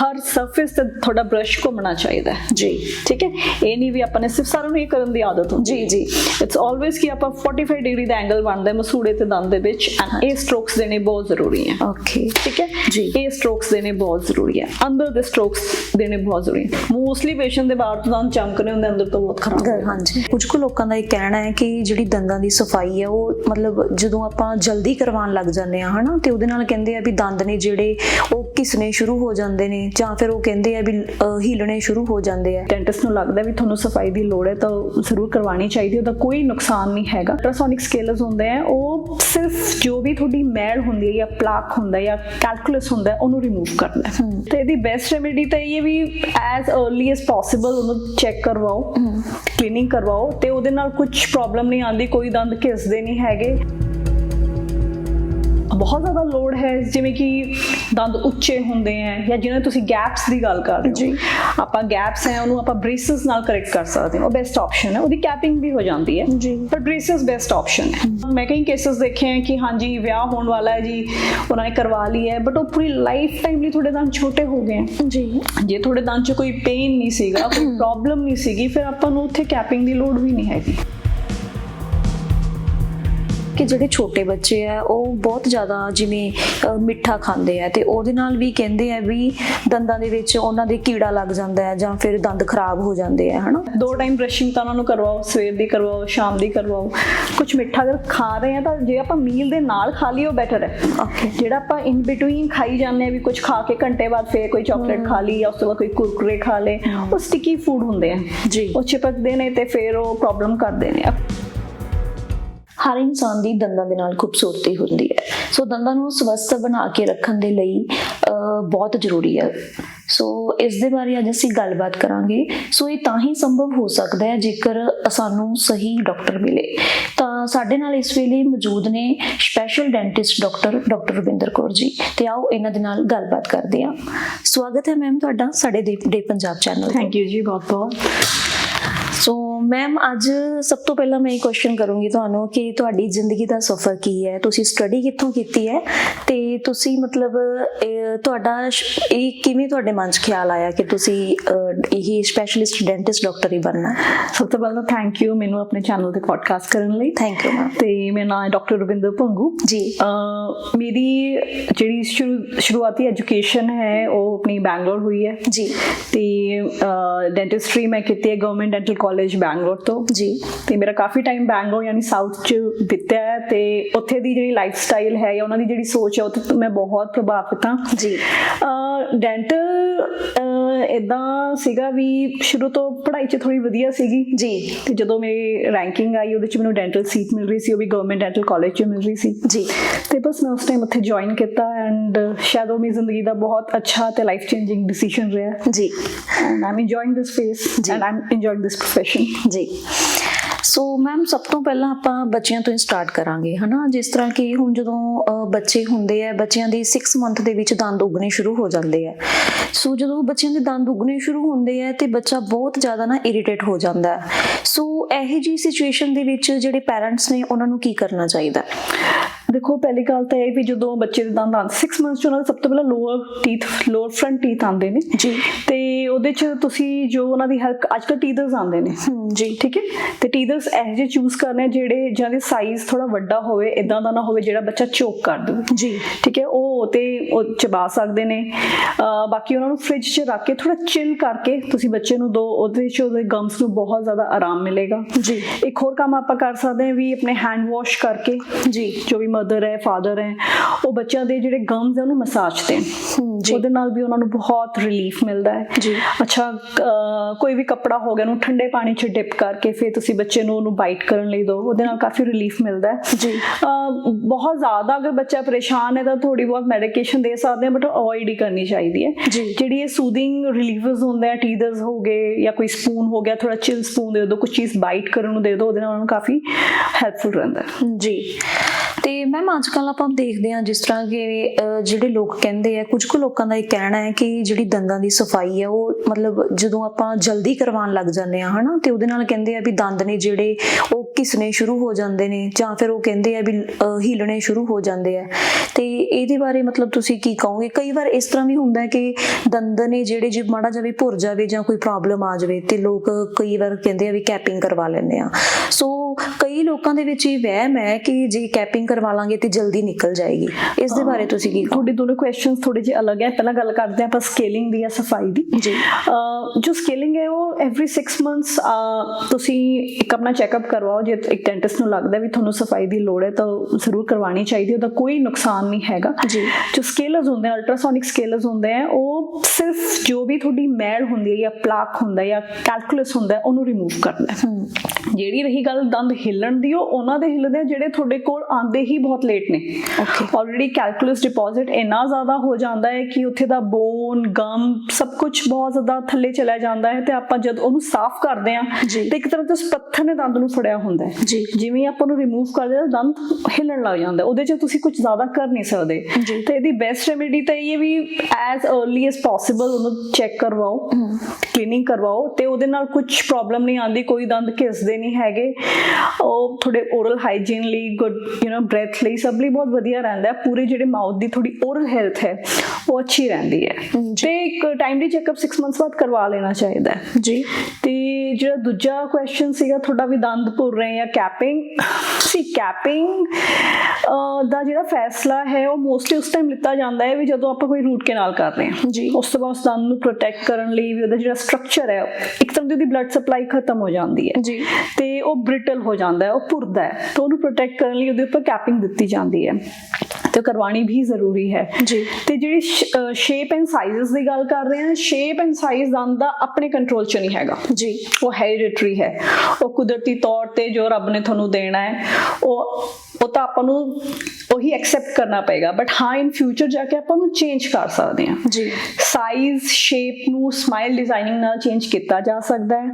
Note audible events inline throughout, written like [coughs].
ਹਰ surface ਤੇ ਤੁਹਾਡਾ brush ਘੁੰਮਣਾ ਚਾਹੀਦਾ ਹੈ। ਜੀ। ਠੀਕ ਹੈ? ਇਹ ਨਹੀਂ ਵੀ ਆਪਾਂ ਨੇ ਸਿਰਫ ਸਾਰਿਆਂ ਨੂੰ ਇਹ ਕਰਨ ਦੀ ਆਦਤ ਹੁੰਦੀ ਜੀ ਜੀ। ਇਟਸ ਆਲਵੇਸ ਕਿ ਆਪਾਂ 45 ਡਿਗਰੀ ਦਾ ਐਂਗਲ ਬਣਦਾ ਹੈ ਮਸੂੜੇ ਤੇ ਦੰਦ ਦੇ ਵਿੱਚ ਐਂਡ ਇਹ ਸਟ੍ਰੋਕਸ ਦੇਣੇ ਬਹੁਤ ਜ਼ਰੂਰੀ ਹੈ। ਓਕੇ ਠੀਕ ਹੈ? ਜੀ। ਇਹ ਸਟ੍ਰੋਕਸ ਦੇਣੇ ਬਹੁਤ ਜ਼ਰੂਰੀ ਹੈ। ਅੰਦਰ ਦੇ ਸਟ੍ਰੋਕਸ ਦੇਣੇ ਬਹੁਤ ਜ਼ਰੂਰੀ ਹੈ। ਮੋਸਟਲੀ ਪੇਸ਼ੈਂਟ ਦੇ ਬਾਹਰ ਤੋਂ ਦੰਦ ਚਮਕਨੇ ਹੁੰਦੇ ਅੰਦਰ ਤੋਂ ਬਹੁਤ ਖਰਾਬ ਗੱਲ ਹਾਂਜੀ। ਕੁਝ ਕੁ ਲੋਕਾਂ ਦਾ ਇਹ ਕਹਿਣਾ ਹੈ ਕਿ ਜਿਹੜੀ ਦੰਦਾਂ ਦੀ ਸਫ਼ਾਈ ਹੈ ਉਹ ਮਤਲਬ ਜਦੋਂ ਆਪਾਂ ਜਲਦੀ ਕਰਵਾਉਣ ਲੱਗ ਜਾਂਦੇ ਆ ਹਨਾ ਤੇ ਉਹਦੇ ਨਾਲ ਕਹਿੰਦੇ ਆ ਵੀ ਦੰਦ ਨੇ ਜਿਹੜੇ ਉਹ ਘਿਸਣੇ ਸ਼ੁਰੂ ਹੋ ਜਾਂਦੇ ਨੇ ਜਾਂ ਫਿਰ ਉਹ ਕਹਿੰਦੇ ਆ ਵੀ ਹਿੱਲਣੇ ਸ਼ੁਰੂ ਹੋ ਜਾਂਦੇ ਆ। ਡੈਂਟਿਸਟ ਨੂੰ ਲੱਗਦਾ ਵੀ ਤੁਹਾਨੂੰ ਸਫ਼ਾਈ ਦੀ ਲੋੜ ਹੈ ਤਾਂ ਜ਼ਰੂਰ ਕਰਵਾਉਣੀ ਚਾਹੀਦੀ ਉਹਦਾ ਕੋਈ ਨੁਕਸਾਨ ਨਹੀਂ ਹੈਗਾ। ਅਲਟਰਾਸੋਨਿਕ ਸਕੇਲਰਸ ਹੁੰਦੇ ਆ ਉਹ ਸਿਰਫ ਜੋ ਵੀ ਤੁਹਾਡੀ ਮੈਲ ਹੁੰਦੀ ਹੈ ਜਾਂ ਪਲਾਕ ਹੁੰਦਾ ਹੈ ਜਾਂ ਕੈਲਕੂਲਸ ਹੁੰਦਾ ਹੈ ਉਹਨੂੰ ਰਿਮੂਵ ਕਰਨਾ। ਤੇ ਇਹਦੀ ਬੈਸਟ ਰੈਮੇਡੀ ਤਾਂ ਇਹ ਵੀ ਐਜ਼ अर्ਲੀ ਐਸ ਪੋਸੀਬਲ ਉਹਨੂੰ ਚੈੱਕ ਕਰਵਾਓ ਕਲੀਨਿੰਗ ਕਰਵਾਓ ਤੇ ਉਹਦੇ ਨਾਲ ਕੁਝ ਪ੍ਰੋਬਲਮ ਨਹੀਂ ਆਉਂਦੀ ਕੋਈ ਦੰਦ ਘਿਸਦੇ ਨਹੀਂ ਹੈਗੇ। ਬਹੁਤ ਜ਼ਿਆਦਾ ਲੋਡ ਹੈ ਜਿਵੇਂ ਕਿ ਦੰਦ ਉੱਚੇ ਹੁੰਦੇ ਆ ਜਾਂ ਜਿਵੇਂ ਤੁਸੀਂ ਗੈਪਸ ਦੀ ਗੱਲ ਕਰ ਰਹੇ ਹੋ। ਜੀ। ਆਪਾਂ ਗੈਪਸ ਹੈ ਉਹਨੂੰ ਆਪਾਂ ਬ੍ਰੇਸਸ ਨਾਲ ਕਰੈਕਟ ਕਰ ਸਕਦੇ ਹਾਂ ਉਹ ਬੈਸਟ ਆਪਸ਼ਨ ਹੈ। ਉਹਦੀ ਕੈਪਿੰਗ ਵੀ ਹੋ ਜਾਂਦੀ ਹੈ ਜੀ। ਪਰ ਬ੍ਰੇਸਸ ਬੈਸਟ ਆਪਸ਼ਨ ਹੈ। ਮੈਂ ਕਈ ਕੇਸਸ ਦੇਖੇ ਹੈ ਕਿ ਹਾਂਜੀ ਵਿਆਹ ਹੋਣ ਵਾਲਾ ਹੈ ਜੀ ਉਹਨਾਂ ਨੇ ਕਰਵਾ ਲਈ ਹੈ ਬਟ ਉਹ ਪੂਰੀ ਲਾਈਫ ਟਾਈਮ ਲਈ ਤੁਹਾਡੇ ਦੰਦ ਛੋਟੇ ਹੋ ਗਏ ਜੀ। ਜੇ ਤੁਹਾਡੇ ਦੰਦ 'ਚ ਕੋਈ ਪੇਨ ਨਹੀਂ ਸੀਗਾ ਕੋਈ [coughs] ਪ੍ਰੋਬਲਮ ਨਹੀਂ ਸੀਗੀ ਫਿਰ ਆਪਾਂ ਨੂੰ ਉੱਥੇ ਕੈਪਿੰਗ ਦੀ ਲੋੜ ਵੀ ਨਹੀਂ ਹੈਗੀ। ਕਿ ਜਿਹੜੇ ਛੋਟੇ ਬੱਚੇ ਆ ਉਹ ਬਹੁਤ ਜ਼ਿਆਦਾ ਜਿਵੇਂ ਮਿੱਠਾ ਖਾਂਦੇ ਆ ਤੇ ਉਹਦੇ ਨਾਲ ਵੀ ਕਹਿੰਦੇ ਆ ਵੀ ਦੰਦਾਂ ਦੇ ਵਿੱਚ ਉਹਨਾਂ ਦੇ ਕੀੜਾ ਲੱਗ ਜਾਂਦਾ ਹੈ ਜਾਂ ਫਿਰ ਦੰਦ ਖਰਾਬ ਹੋ ਜਾਂਦੇ ਆ ਹਨਾ? ਦੋ ਟਾਈਮ ਬ੍ਰਸ਼ਿੰਗ ਤਾਂ ਉਹਨਾਂ ਨੂੰ ਕਰਵਾਓ ਸਵੇਰ ਦੀ ਕਰਵਾਓ ਸ਼ਾਮ ਦੀ ਕਰਵਾਓ। ਕੁਝ ਮਿੱਠਾ ਅਗਰ ਖਾ ਰਹੇ ਆ ਤਾਂ ਜੇ ਆਪਾਂ ਮੀਲ ਦੇ ਨਾਲ ਖਾ ਲਈ ਉਹ ਬੈਟਰ ਹੈ। ਓਕੇ ਜਿਹੜਾ ਆਪਾਂ ਇਨ ਬਿਟਵੀਨ ਖਾਈ ਜਾਂਦੇ ਆ ਵੀ ਕੁਝ ਖਾ ਕੇ ਘੰਟੇ ਬਾਅਦ ਫੇਰ ਕੋਈ ਚਾਕਲੇਟ ਖਾ ਲਈ ਜਾਂ ਉਸ ਤੋਂ ਬਾਅਦ ਕੋਈ ਕੁਰਕੁਰੇ ਖਾ ਲੇ ਉਹ ਸਟਿਕੀ ਫੂਡ ਹੁੰਦੇ ਆ। ਜੀ। ਉਹ ਚਿਪਕਦੇ ਨੇ ਤੇ ਫੇਰ ਉਹ ਪ੍ਰੋਬਲਮ ਕਰਦੇ ਨੇ। ਹਰ ਇਨਸਾਨ ਦੀ ਦੰਦਾਂ ਦੇ ਨਾਲ ਖੂਬਸੂਰਤੀ ਹੁੰਦੀ ਹੈ। ਸੋ ਦੰਦਾਂ ਨੂੰ ਸਵਸਥ ਬਣਾ ਕੇ ਰੱਖਣ ਦੇ ਲਈ ਬਹੁਤ ਜ਼ਰੂਰੀ ਹੈ। ਸੋ ਇਸ ਦੇ ਬਾਰੇ ਅੱਜ ਅਸੀਂ ਗੱਲਬਾਤ ਕਰਾਂਗੇ। ਸੋ ਇਹ ਤਾਂ ਹੀ ਸੰਭਵ ਹੋ ਸਕਦਾ ਹੈ ਜੇਕਰ ਸਾਨੂੰ ਸਹੀ ਡਾਕਟਰ ਮਿਲੇ। ਤਾਂ ਸਾਡੇ ਨਾਲ ਇਸ ਵੇਲੇ ਮੌਜੂਦ ਨੇ special dentist doctor doctor Ravinder Kaur ji. ਤੇ ਆਓ ਇਹਨਾਂ ਦੇ ਨਾਲ ਗੱਲਬਾਤ ਕਰਦੇ ਹਾਂ। ਸਵਾਗਤ ਹੈ ਮੈਮ ਤੁਹਾਡਾ ਸਾਡੇ ਦੇ ਡੇ ਪੰਜਾਬ ਚੈਨਲ ਤੇ। ਥੈਂਕ ਯੂ ਜੀ ਬਹੁਤ ਬਹੁਤ। ਮੈਮ ਅੱਜ ਸਭ ਤੋਂ ਪਹਿਲਾਂ ਮੈਂ ਇਹ ਕੁਐਸਚਨ ਕਰੂੰਗੀ ਤੁਹਾਨੂੰ ਕਿ ਤੁਹਾਡੀ ਜ਼ਿੰਦਗੀ ਦਾ ਸਫ਼ਰ ਕੀ ਹੈ? ਤੁਸੀਂ ਸਟੱਡੀ ਕਿੱਥੋਂ ਕੀਤੀ ਹੈ? ਤੇ ਤੁਸੀਂ ਮਤਲਬ ਤੁਹਾਡਾ ਇਹ ਕਿਵੇਂ ਤੁਹਾਡੇ ਮਨ 'ਚ ਖਿਆਲ ਆਇਆ ਕਿ ਤੁਸੀਂ ਇਹ ਸਪੈਸ਼ਲਿਸਟ ਡੈਂਟਿਸਟ ਡਾਕਟਰ ਹੀ ਬਣਨਾ? ਸਭ ਤੋਂ ਪਹਿਲਾਂ ਥੈਂਕ ਯੂ ਮੈਨੂੰ ਆਪਣੇ ਚੈਨਲ ਤੇ ਪੋਡਕਾਸਟ ਕਰਨ ਲਈ। ਥੈਂਕ ਯੂ ਮੈਮ ਤੇ ਮੇਰਾ ਨਾਮ ਹੈ ਡਾਕਟਰ ਰਵਿੰਦਰ ਭੰਗੂ। ਜੀ। ਮੇਰੀ ਜਿਹੜੀ ਸ਼ੁਰੂ- ਸ਼ੁਰੂਆਤੀ ਐਜੂਕੇਸ਼ਨ ਹੈ ਉਹ ਆਪਣੀ ਬੈਂਗਲੌਰ ਹੋਈ ਹੈ। ਜੀ। ਤੇ ਡੈਂਟਿਸਟਰੀ ਮੈਂ ਕੀਤੀ ਹੈ ਗਵਰਨਮੈਂਟ ਡੈਂਟਲ ਕਾਲਜ ਬੈਂਗਲੌਰ ਤੋਂ। ਜੀ। ਤੇ ਮੇਰਾ ਕਾਫੀ ਟਾਈਮ ਬੈਂਗਲੌਰ ਯਾਨੀ ਸਾਊਥ ਚ ਬੀਤਿਆ ਹੈ ਤੇ ਉੱਥੇ ਦੀ ਜਿਹੜੀ ਲਾਈਫ ਸਟਾਈਲ ਹੈ ਜਾਂ ਉਹਨਾਂ ਦੀ ਜਿਹੜੀ ਸੋਚ ਹੈ ਉੱਥੇ ਤੋਂ ਮੈਂ ਬਹੁਤ ਪ੍ਰਭਾਵਿਤ ਹਾਂ। ਜੀ। ਡੈਂਟਲ ਇਦਾਂ ਸੀਗਾ ਵੀ ਸ਼ੁਰੂ ਤੋਂ ਪੜ੍ਹਾਈ 'ਚ ਥੋੜੀ ਵਧੀਆ ਸੀਗੀ। ਜੀ। ਤੇ ਜਦੋਂ ਮੇਰੀ ਰੈਂਕਿੰਗ ਆਈ ਉਹਦੇ 'ਚ ਮੈਨੂੰ ਡੈਂਟਲ ਸੀਟ ਮਿਲ ਰਹੀ ਸੀ ਉਹ ਵੀ ਗਵਰਨਮੈਂਟ ਡੈਂਟਲ ਕਾਲਜ 'ਚ ਮਿਲ ਰਹੀ ਸੀ। ਜੀ। ਤੇ ਬਸ ਮੈਂ ਉਸ ਟਾਈਮ ਉੱਥੇ ਜੁਆਇਨ ਕੀਤਾ ਐਂਡ ਸ਼ਾਇਦ ਉਹ ਮੇਰੀ ਜ਼ਿੰਦਗੀ ਦਾ ਬਹੁਤ ਅੱਛਾ ਤੇ ਲਾਈਫ ਚੇਂਜਿੰਗ ਡਿਸੀਜਨ ਰਿਹਾ। ਜੀ। And am enjoying this phase. And am enjoying this profession ਜੀ। ਸੋ ਮੈਮ ਸਭ ਤੋਂ ਪਹਿਲਾਂ ਆਪਾਂ ਬੱਚਿਆਂ ਤੋਂ ਹੀ ਸਟਾਰਟ ਕਰਾਂਗੇ, ਹਨਾ? ਜਿਸ ਤਰ੍ਹਾਂ ਕਿ ਹੁਣ ਜਦੋਂ ਬੱਚੇ ਹੁੰਦੇ ਆ, ਬੱਚਿਆਂ ਦੀ 6 ਮੰਥ ਦੇ ਵਿੱਚ ਦੰਦ ਉੱਗਣੇ ਸ਼ੁਰੂ ਹੋ ਜਾਂਦੇ ਆ। ਸੋ ਜਦੋਂ ਬੱਚਿਆਂ ਦੇ ਦੰਦ ਉੱਗਣੇ ਸ਼ੁਰੂ ਹੁੰਦੇ ਆ ਤੇ ਬੱਚਾ ਬਹੁਤ ਜ਼ਿਆਦਾ ਨਾ ਇਰੀਟੇਟ ਹੋ ਜਾਂਦਾ। ਸੋ ਇਹੋ ਜੀ ਸਿਚੁਏਸ਼ਨ ਦੇ ਵਿੱਚ ਜਿਹੜੇ ਪੈਰੈਂਟਸ ਨੇ, ਉਹਨਾਂ ਨੂੰ ਕੀ ਕਰਨਾ ਚਾਹੀਦਾ? ਦੇਖੋ ਪਹਿਲੀ ਗੱਲ ਤਾਂ ਇਹ ਵੀ ਜਦੋਂ ਬੱਚੇ ਦੇ ਦੰਦ ਆਉਂਦੇ 6 ਮੰਥਸ ਚ ਉਹਨਾਂ ਦੇ ਸਭ ਤੋਂ ਪਹਿਲਾਂ lower teeth lower front teeth ਆਉਂਦੇ ਨੇ। ਜੀ। ਤੇ ਉਹਦੇ ਚ ਤੁਸੀਂ ਜੋ ਉਹਨਾਂ ਦੀ ਹੈਲਪ ਅੱਜਕੱਲ ਟੀਥਰਸ ਆਉਂਦੇ ਨੇ। ਜੀ। ਠੀਕ ਹੈ? ਤੇ ਟੀਥਰਸ ਇਹੋ ਜਿਹੇ ਚੂਜ਼ ਕਰਨੇ ਜਿਹੜੇ ਜਿਹਨਾਂ ਦੇ ਸਾਈਜ਼ ਥੋੜਾ ਵੱਡਾ ਹੋਵੇ ਇਦਾਂ ਦਾ ਨਾ ਹੋਵੇ ਜਿਹੜਾ ਬੱਚਾ ਚੋਕ ਕਰ ਦੇਵੇ। ਜੀ। ਠੀਕ ਹੈ? ਉਹ ਤੇ ਉਹ ਚਬਾ ਸਕਦੇ ਨੇ। ਬਾਕੀ ਉਹਨਾਂ ਨੂੰ ਫ੍ਰਿਜ 'ਚ ਰੱਖ ਕੇ ਥੋੜਾ ਚਿਲ ਕਰਕੇ ਤੁਸੀਂ ਬੱਚੇ ਨੂੰ ਦੋ ਉਹਦੇ 'ਚ ਉਹਦੇ ਗਮਸ ਨੂੰ ਬਹੁਤ ਜ਼ਿਆਦਾ ਆਰਾਮ ਮਿਲੇਗਾ। ਜੀ। ਇੱਕ ਹੋਰ ਕੰਮ ਆਪਾਂ ਕਰ ਸਕਦੇ ਹਾਂ ਵੀ ਆਪਣੇ ਹੈਂਡ ਵਾਸ਼ ਕਰਕੇ ਜੀ। ਜੋ ਵੀ ਮਦਰ ਹੈ ਫਾਦਰ ਹੈ ਉਹ ਬੱਚਿਆਂ ਦੇ ਜਿਹੜੇ ਗਮਸ ਹੈ ਉਹਨੂੰ ਮਸਾਜ ਦੇਣ ਉਹਦੇ ਨਾਲ ਵੀ ਉਹਨਾਂ ਨੂੰ ਬਹੁਤ ਰਿਲੀਫ ਮਿਲਦਾ ਹੈ। ਜੀ। ਅੱਛਾ ਕੋਈ ਵੀ ਕੱਪੜਾ ਹੋ ਗਿਆ ਉਹਨੂੰ ਠੰਡੇ ਪਾਣੀ 'ਚ ਡਿਪ ਕਰਕੇ ਫਿਰ ਤੁਸੀਂ ਬੱਚੇ ਨੂੰ ਉਹਨੂੰ ਬਾਈਟ ਕਰਨ ਲਈ ਦਿਓ ਉਹਦੇ ਨਾਲ ਕਾਫੀ ਰਿਲੀਫ ਮਿਲਦਾ ਹੈ। ਜੀ। ਬਹੁਤ ਜ਼ਿਆਦਾ ਅਗਰ ਬੱਚਾ ਪਰੇਸ਼ਾਨ ਹੈ ਤਾਂ ਥੋੜੀ ਬਹੁਤ ਮੈਡੀਕੇਸ਼ਨ ਦੇ ਸਕਦੇ ਹਾਂ ਬਟ ਅਵੋਇਡ ਹੀ ਕਰਨੀ ਚਾਹੀਦੀ ਹੈ। ਜਿਹੜੀ ਇਹ ਸੂਦਿੰਗ ਰਿਲੀਵਰਸ ਹੁੰਦੇ ਆ ਟੀਦਰਸ ਹੋ ਗਏ ਜਾਂ ਕੋਈ ਸਪੂਨ ਹੋ ਗਿਆ ਥੋੜਾ ਚਿਲ ਸਪੂਨ ਦੇ ਦਿਓ ਕੁਝ ਚੀਜ਼ ਬਾਈਟ ਕਰਨ ਨੂੰ ਦੇ ਦਿਓ ਉਹਦੇ ਨਾਲ ਉਹਨਾਂ ਨੂੰ ਕਾਫੀ ਹੈਲਪਫੁਲ ਰਹਿੰਦਾ ਜੀ। ਤੇ ਮੈਮ ਅੱਜ ਕੱਲ ਆਪਾਂ ਦੇਖਦੇ ਹਾਂ ਜਿਸ ਤਰ੍ਹਾਂ ਕਿ ਅਹ, ਜਿਹੜੇ ਲੋਕ ਕਹਿੰਦੇ ਆ ਕੁਝ ਕੁ ਲੋਕਾਂ ਦਾ ਇਹ ਕਹਿਣਾ ਹੈ ਕਿ ਜਿਹੜੀ ਦੰਦਾਂ ਦੀ ਸਫ਼ਾਈ ਹੈ ਉਹ ਮਤਲਬ ਜਦੋਂ ਆਪਾਂ ਜਲਦੀ ਕਰਵਾਉਣ ਲੱਗ ਜਾਂਦੇ ਆ ਹਨਾ ਤੇ ਉਹਦੇ ਨਾਲ ਕਹਿੰਦੇ ਆ ਵੀ ਦੰਦ ਨੇ ਜਿਹੜੇ ਉਹ ਘਿਸਣੇ ਸ਼ੁਰੂ ਹੋ ਜਾਂਦੇ ਨੇ ਜਾਂ ਫਿਰ ਉਹ ਕਹਿੰਦੇ ਆ ਵੀ ਹਿੱਲਣੇ ਸ਼ੁਰੂ ਹੋ ਜਾਂਦੇ ਆ। ਤੇ ਇਹਦੇ ਬਾਰੇ ਮਤਲਬ ਤੁਸੀਂ ਕੀ ਕਹੋਗੇ? ਕਈ ਵਾਰ ਇਸ ਤਰ੍ਹਾਂ ਵੀ ਹੁੰਦਾ ਹੈ ਕਿ ਦੰਦ ਨੇ ਜਿਹੜੇ ਜੇ ਮਾੜਾ ਜਿਹਾ ਵੀ ਭੁਰ ਜਾਵੇ ਜਾਂ ਕੋਈ ਪ੍ਰੋਬਲਮ ਆ ਜਾਵੇ ਤੇ ਲੋਕ ਕਈ ਵਾਰ ਕਹਿੰਦੇ ਆ ਵੀ ਕੈਪਿੰਗ ਕਰਵਾ ਲੈਂਦੇ ਆ। ਸੋ ਕਈ ਲੋਕਾਂ ਦੇ ਵਿੱਚ ਇਹ ਵਹਿਮ ਹੈ ਕਿ ਜੇ ਕੈਪਿੰਗ ਕਰਵਾ ਲਾਂਗੇ ਤੇ ਜਲਦੀ ਨਿਕਲ ਜਾਏਗੀ। ਇਸ ਦੇ ਬਾਰੇ ਤੁਸੀਂ ਕੀ ਤੁਹਾਡੇ ਦੋਨੋਂ ਕੁਐਸਚਨਸ ਥੋੜੇ ਜਿਹੇ ਅਲੱਗ ਹੈ। ਪਹਿਲਾਂ ਗੱਲ ਕਰਦੇ ਆਪਾਂ ਸਕੇਲਿੰਗ ਦੀ ਜਾਂ ਸਫ਼ਾਈ ਦੀ। ਜੀ। ਜੋ ਸਕੇਲਿੰਗ ਹੈ ਉਹ ਐਵਰੀ 6 ਮੰਥਸ ਤੁਸੀਂ ਇੱਕ ਆਪਣਾ ਚੈੱਕਅਪ ਕਰਵਾਓ ਜੇ ਇੱਕ ਡੈਂਟਿਸਟ ਨੂੰ ਲੱਗਦਾ ਵੀ ਤੁਹਾਨੂੰ ਸਫ਼ਾਈ ਦੀ ਲੋੜ ਹੈ ਤਾਂ ਜ਼ਰੂਰ ਕਰਵਾਉਣੀ ਚਾਹੀਦੀ ਉਹਦਾ ਕੋਈ ਨੁਕਸਾਨ ਨਹੀਂ ਹੈਗਾ ਜੀ। ਜੋ ਸਕੇਲਰਸ ਹੁੰਦੇ ਆ ਅਲਟਰਾਸੋਨਿਕ ਸਕੇਲਰਸ ਹੁੰਦੇ ਆ ਉਹ ਸਿਰਫ ਜੋ ਵੀ ਤੁਹਾਡੀ ਮੈਲ ਹੁੰਦੀ ਹੈ ਜਾਂ ਪਲਾਕ ਹੁੰਦਾ ਹੈ ਜਾਂ ਕੈਲਕੂਲਸ ਹੁੰਦਾ ਹੈ ਉਹਨੂੰ ਰਿਮੂਵ ਕਰਦਾ ਜਿਹੜੀ ਰਹੀ ਗੱਲ ਦੰਦ ਹਿੱਲਣ ਦੀ ਉਹ ਉਹਨਾਂ ਦੇ ਹਿੱਲਦੇ ਜਿਹੜੇ ਤੁਹਾਡੇ ਕੋਲ ਆਂਦੇ ਹੀ ਬਹੁਤ ਲੇਟ ਨੇ Okay. ਆਲਰੇਡੀ ਕੈਲਕੂਲਸ ਡਿਪੋਜ਼ਿਟ ਇੰਨਾ ਜ਼ਿਆਦਾ ਹੋ ਜਾਂਦਾ ਹੈ ਕਿ ਉੱਥੇ ਦਾ ਬੋਨ ਗਮ ਸਭ ਕੁਝ ਬਹੁਤ ਜ਼ਿਆਦਾ ਥੱਲੇ ਚਲਾ ਜਾਂਦਾ ਹੈ ਤੇ ਆਪਾਂ ਜਦ ਉਹਨੂੰ ਸਾਫ਼ ਕਰਦੇ ਆ। ਤੇ ਇੱਕ ਤਰ੍ਹਾਂ ਤੋਂ ਪੱਥਰ ਨੇ ਦੰਦ ਨੂੰ ਫੜਿਆ ਹੁੰਦਾ ਹੈ। ਜੀ। ਜਿਵੇਂ ਆਪਾਂ ਨੂੰ ਰਿਮੂਵ ਕਰਦੇ ਤਾਂ ਦੰਦ ਹਿਲਣ ਲੱਗ ਜਾਂਦਾ ਉਹਦੇ 'ਚ ਤੁਸੀਂ ਕੁਝ ਜ਼ਿਆਦਾ ਕਰ ਨਹੀਂ ਸਕਦੇ। ਤੇ ਇਹਦੀ ਬੈਸਟ ਰੈਮੇਡੀ ਤਾਂ ਇਹ ਵੀ ਐਸ अर्ਲੀ ਐਸ ਪੋਸੀਬਲ ਉਹਨੂੰ ਚੈੱਕ ਕਰਵਾਓ ਕਲੀਨਿੰਗ ਕਰਵਾਓ ਤੇ ਉਹਦੇ ਨਾਲ ਕੁਝ ਪ੍ਰੋਬਲਮ ਨਹੀਂ ਆਉਂਦੀ ਕੋਈ ਦੰਦ ਘਿਸਦੇ ਨਹੀਂ ਹੈਗੇ। ਉਹ ਥੋੜੇ ਓਰਲ ਹਾਈਜੀਨ ਲਈ ਗੁੱਡ ਯੂ نو ਬ੍ਰੈਥ ਲਈ ਸਭ ਲਈ ਬਹੁਤ ਵਧੀਆ ਰਹਿੰਦਾ ਪੂਰੇ ਜਿਹੜੇ ਮਾਊਥ ਦੀ ਥੋੜੀ ਓਰਲ ਹੈਲਥ ਹੈ ਉਹ ਅੱਛੀ ਰਹਿੰਦੀ ਹੈ। ਤੇ ਇੱਕ ਟਾਈਮਲੀ ਚੈੱਕਅਪ 6 ਮੰਥਸ ਬਾਅਦ ਕਰਵਾ ਲੈਣਾ ਚਾਹੀਦਾ ਹੈ। ਜੀ। ਤੇ ਜਿਹੜਾ ਦੂਜਾ ਕੁਐਸਚਨ ਸੀਗਾ ਤੁਹਾਡਾ ਵੀ ਦੰਦ ਭੁਰ ਰਹੇ ਜਾਂ ਕੈਪਿੰਗ ਸੀ ਕੈਪਿੰਗ ਦਾ ਜਿਹੜਾ ਫੈਸਲਾ ਹੈ ਉਹ ਮੋਸਟਲੀ ਉਸ ਟਾਈਮ ਲਿੱਤਾ ਜਾਂਦਾ ਹੈ ਵੀ ਜਦੋਂ ਆਪਾਂ ਕੋਈ ਰੂਟ ਕੈਨਾਲ ਕਰ ਰਹੇ ਹਾਂ। ਜੀ। ਉਸ ਤੋਂ ਬਾਅਦ ਉਸ ਦੰਦ ਨੂੰ ਪ੍ਰੋਟੈਕਟ ਕਰਨ ਲਈ ਵੀ ਉਹਦਾ ਜਿਹੜਾ ਸਟਰਕਚਰ ਹੈ ਇੱਕ ਤਰ੍ਹਾਂ ਦੀ ਉਹਦੀ ਬਲੱਡ ਸਪਲਾਈ ਖਤਮ ਹੋ ਜਾਂਦੀ ਹੈ। ਜੀ। ਤੇ ਉਹ ਬ੍ਰਿਟਲ ਹੋ ਜਾਂਦਾ ਹੈ ਉਹ ਭੁਰਦਾ ਹੈ। ਤਾਂ ਉਹਨੂੰ ਪ੍ਰੋਟੈਕਟ ਕਰਨ ਲਈ ਉਹਦੇ ਉੱਪਰ ਕੈਪਿੰਗ ਦਿੱਤੀ ਜਾਂਦੀ ਹੈ। ਤੇ ਉਹ ਕਰਵਾਉਣੀ ਵੀ ਜ਼ਰੂਰੀ ਹੈ। ਜੀ। ਤੇ ਜਿਹੜੀ ਸ਼ੇਪ ਐਂਡ ਸਾਈਜ਼ਸ ਦੀ ਗੱਲ ਕਰ ਰਹੇ ਹਾਂ ਸ਼ੇਪ ਐਂਡ ਸਾਈਜ਼ ਦੰਦ ਦਾ ਆਪਣੇ ਕੰਟਰੋਲ 'ਚ ਨਹੀਂ ਹੈਗਾ। ਜੀ। ਉਹ ਹੈਰੀਡਿਟਰੀ ਹੈ। ਉਹ ਕੁਦਰਤੀ ਤੌਰ ਤੇ ਜੋ ਰੱਬ ਨੇ ਤੁਹਾਨੂੰ ਦੇਣਾ ਹੈ ਉਹ ਉਹ ਤਾਂ ਆਪਾਂ ਨੂੰ ਉਹੀ ਐਕਸੈਪਟ ਕਰਨਾ ਪਏਗਾ। ਬਟ ਹਾਂ ਇਨ ਫਿਊਚਰ ਜਾ ਕੇ ਆਪਾਂ ਨੂੰ ਚੇਂਜ ਕਰ ਸਕਦੇ ਹਾਂ। ਜੀ। ਸਾਈਜ਼ ਸ਼ੇਪ ਨੂੰ ਸਮਾਈਲ ਡਿਜ਼ਾਈਨਿੰਗ ਨਾਲ ਚੇਂਜ ਕੀਤਾ ਜਾ ਸਕਦਾ ਹੈ।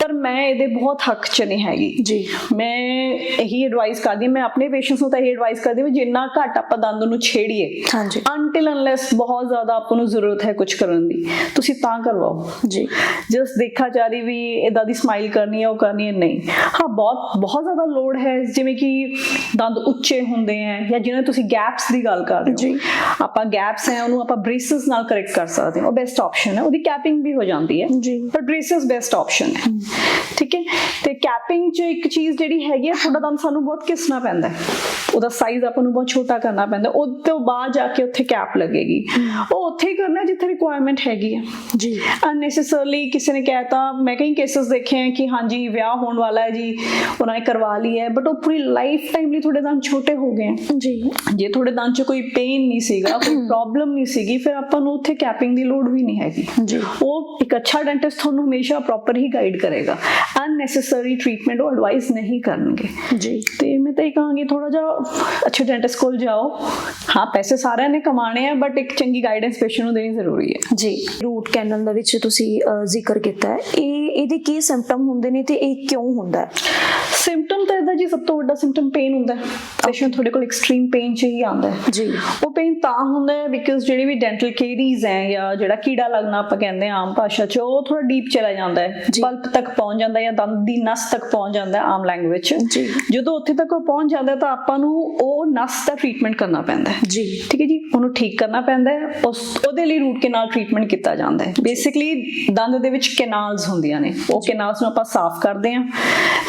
ਪਰ ਮੈਂ ਇਹਦੇ ਬਹੁਤ ਹੱਕ 'ਚ ਨਹੀਂ ਹੈਗੀ। ਜੀ। ਮੈਂ ਇਹੀ ਐਡਵਾਈਸ ਕਰਦੀ ਮੈਂ ਆਪਣੇ ਪੇਸ਼ੈਂਟਸ ਨੂੰ ਤਾਂ ਇਹ ਐਡਵਾਈਸ ਕਰਦੀ ਹਾਂ ਵੀ ਜਿੰਨਾ ਘੱਟ ਆਪਾਂ ਦੰਦ ਨੂੰ ਛੇੜੀਏ ਹਾਂਜੀ। ਅਨਟਿਲ ਅਨਲੈਸ ਬਹੁਤ ਜ਼ਿਆਦਾ ਆਪਾਂ ਨੂੰ ਜ਼ਰੂਰਤ ਹੈ ਕੁਝ ਕਰਨ ਦੀ। ਤੁਸੀਂ ਤਾਂ ਕਰਵਾਓ। ਜੀ। ਜਸ ਦੇਖਾ ਜਾ ਰਹੀ ਵੀ ਇਦਾਂ ਦੀ ਸਮਾਈਲ ਕਰਨੀ ਹੈ ਉਹ ਕਰਨੀ ਹੈ ਨਹੀਂ। ਹਾਂ ਬਹੁਤ ਬਹੁਤ ਜ਼ਿਆਦਾ ਲੋਡ ਹੈ। ਜਿਵੇਂ ਕਿ ਦੰਦ ਉੱਚੇ ਹੁੰਦੇ ਹੈ ਜਾਂ ਜਿਵੇਂ ਤੁਸੀਂ ਗੈਪਸ ਦੀ ਗੱਲ ਕਰ ਰਹੇ ਹੋ। ਜੀ। ਆਪਾਂ ਗੈਪਸ ਹੈ ਉਹਨੂੰ ਆਪਾਂ ਬ੍ਰੇਸਸ ਨਾਲ ਕਰੈਕਟ ਕਰ ਸਕਦੇ ਹਾਂ ਉਹ ਬੈਸਟ ਆਪਸ਼ਨ ਹੈ। ਉਹਦੀ ਕੈਪਿੰਗ ਵੀ ਹੋ ਜਾਂਦੀ ਹੈ। ਪਰ ਬ੍ਰੇਸਸ ਬੈਸਟ ਆਪਸ਼ਨ ਹੈ। ਠੀਕ ਹੈ? ਤੇ ਕੈਪਿੰਗ 'ਚ ਇੱਕ ਚੀਜ਼ ਜਿਹੜੀ ਹੈਗੀ ਹੈ ਤੁਹਾਡਾ ਦੰਦ ਸਾਨੂੰ ਬਹੁਤ ਘਿਸਣਾ ਪੈਂਦਾ ਹੈ। ਉਹਦਾ ਸਾਈਜ਼ ਆਪਾਂ ਨੂੰ ਬਹੁਤ ਛੋਟਾ ਕਰਨਾ ਪੈਂਦਾ ਉਹ ਤੋਂ ਬਾਅਦ ਜਾ ਕੇ ਉੱਥੇ ਕੈਪ ਲੱਗੇਗੀ। ਉਹ ਉੱਥੇ ਹੀ ਕਰਨਾ ਜਿੱਥੇ ਰਿਕੁਆਇਰਮੈਂਟ ਹੈਗੀ ਹੈ। ਜੀ। ਅਨਨੈਸੈਸਰਲੀ ਕਿਸੇ ਨੇ ਕਹਿਤਾ ਮੈਂ ਕਈ ਕੇਸਸ ਦੇਖੇ ਹੈ ਕਿ ਹਾਂਜੀ ਵਿਆਹ ਹੋਣ ਵਾਲਾ ਹੈ ਜੀ ਉਹਨਾਂ ਨੇ ਕਰਵਾ ਲਈ ਹੈ ਬਟ ਉਹ ਪੂਰੀ ਲਾਈਫ ਟਾਈਮ ਲਈ ਤੁਹਾਡੇ ਦੰਦ ਛੋਟੇ ਹੋ ਗਏ ਜੀ। ਜੇ ਤੁਹਾਡੇ ਦੰਦ 'ਚ ਕੋਈ ਪੇਨ ਨਹੀਂ ਸੀਗਾ ਕੋਈ ਪ੍ਰੋਬਲਮ ਨਹੀਂ ਸੀਗੀ ਫਿਰ ਆਪਾਂ ਨੂੰ ਉੱਥੇ ਕੈਪਿੰਗ ਦੀ ਲੋੜ ਵੀ ਨਹੀਂ ਹੈਗੀ। ਜੀ। ਉਹ ਇੱਕ ਅੱਛਾ ਡੈਂਟਿਸਟ ਤੁਹਾਨੂੰ ਹਮੇਸ਼ਾ ਪ੍ਰੋਪਰ ਹੀ ਗਾਈਡ ਕਰੇਗਾ। ਅਨਨੈਸੈਸਰੀ ਟ੍ਰੀਟਮੈਂਟ ਉਹ ਐਡਵਾਈਸ ਨਹੀਂ ਕਰਨਗੇ। ਜੀ। ਤੇ ਮੈਂ ਤਾਂ ਇਹ ਕਹਾਂਗੀ ਥੋੜਾ ਜਿਹਾ ਅੱਛੇ ਡੈਂਟਿਸਟ ਕੋਲ ਜਾਓ। ਹਾਂ ਪੈਸੇ ਸਾਰਿਆਂ ਨੇ ਕਮਾਣੇ ਆ ਬਟ ਇੱਕ ਚੰਗੀ ਗਾਈਡੈਂਸ ਪੇਸ਼ੈਂਟ ਨੂੰ ਦੇਣੀ ਜ਼ਰੂਰੀ ਹੈ। ਜੀ। ਰੂਟ ਕੈਨਲ ਦਾ ਵਿੱਚ ਤੁਸੀਂ ਜ਼ਿਕਰ ਕੀਤਾ ਹੈ। ਇਹ ਇਹਦੇ ਕੀ ਸਿੰਪਟਮ ਹੁੰਦੇ ਨੇ ਤੇ ਇਹ ਕਿਉਂ ਹੁੰਦਾ ਹੈ? ਸਿੰਪਟਮ ਤਾਂ ਇਹਦਾ ਜੀ ਸਭ ਤੋਂ ਵੱਡਾ ਸਿੰਪਟਮ ਪੇਨ ਹੁੰਦਾ ਹੈ। ਪੇਸ਼ੈਂਟ ਤੁਹਾਡੇ ਕੋਲ ਐਕਸਟ੍ਰੀਮ ਪੇਨ ਚ ਹੀ ਆਉਂਦਾ ਹੈ। ਜੀ। ਉਹ ਪੇਨ ਤਾਂ ਹੁੰਦਾ ਹੈ ਬਿਕਾਜ਼ ਜਿਹੜੀ ਵੀ ਡੈਂਟਲ ਕੇਰੀਜ਼ ਹੈ ਜਾਂ ਜਿਹੜਾ ਕੀੜਾ ਲੱਗਣਾ ਆਪਾਂ ਕਹਿੰਦੇ ਆਮ ਭਾਸ਼ਾ 'ਚ ਉਹ ਥੋੜਾ ਡੀਪ ਚਲਾ ਜਾਂਦਾ ਹੈ। ਪਲਪ ਤੱਕ ਪਹੁੰਚ ਜਾਂਦਾ ਜਾਂ ਦੰਦ ਦੀ ਨਸ ਤੱਕ ਪਹੁੰਚ ਜਾਂਦਾ ਹੈ ਆਮ ਲੈਂਗੁਏਜ 'ਚ। ਜਦੋਂ ਉੱਥੇ ਤੱਕ ਉਹ ਪਹੁੰਚ ਜਾਂਦਾ ਤਾਂ ਆਪਾਂ ਨੂੰ ਉਹ ਨਸ ਦਾ ਟ੍ਰੀਟਮੈਂਟ ਕਰਨਾ ਪੈਂਦਾ ਹੈ। ਜੀ। ਠੀਕ ਹੈ ਜੀ? ਉਹਨੂੰ ਠੀਕ ਕਰਨਾ ਪੈਂਦਾ ਹੈ। ਉਸ ਉਹਦੇ ਲਈ ਰੂਟ ਕੈਨਾਲ ਟ੍ਰੀਟਮੈਂਟ ਕੀਤਾ ਜਾਂਦਾ ਹੈ। ਬੇਸਿਕਲੀ ਦੰਦ ਦੇ ਵਿੱਚ ਕੈਨਾਲਸ ਹੁੰਦੀਆਂ ਨੇ। ਉਹ ਕੈਨਾਲਸ ਨੂੰ ਆਪਾਂ ਸਾਫ਼ ਕਰਦੇ ਹਾਂ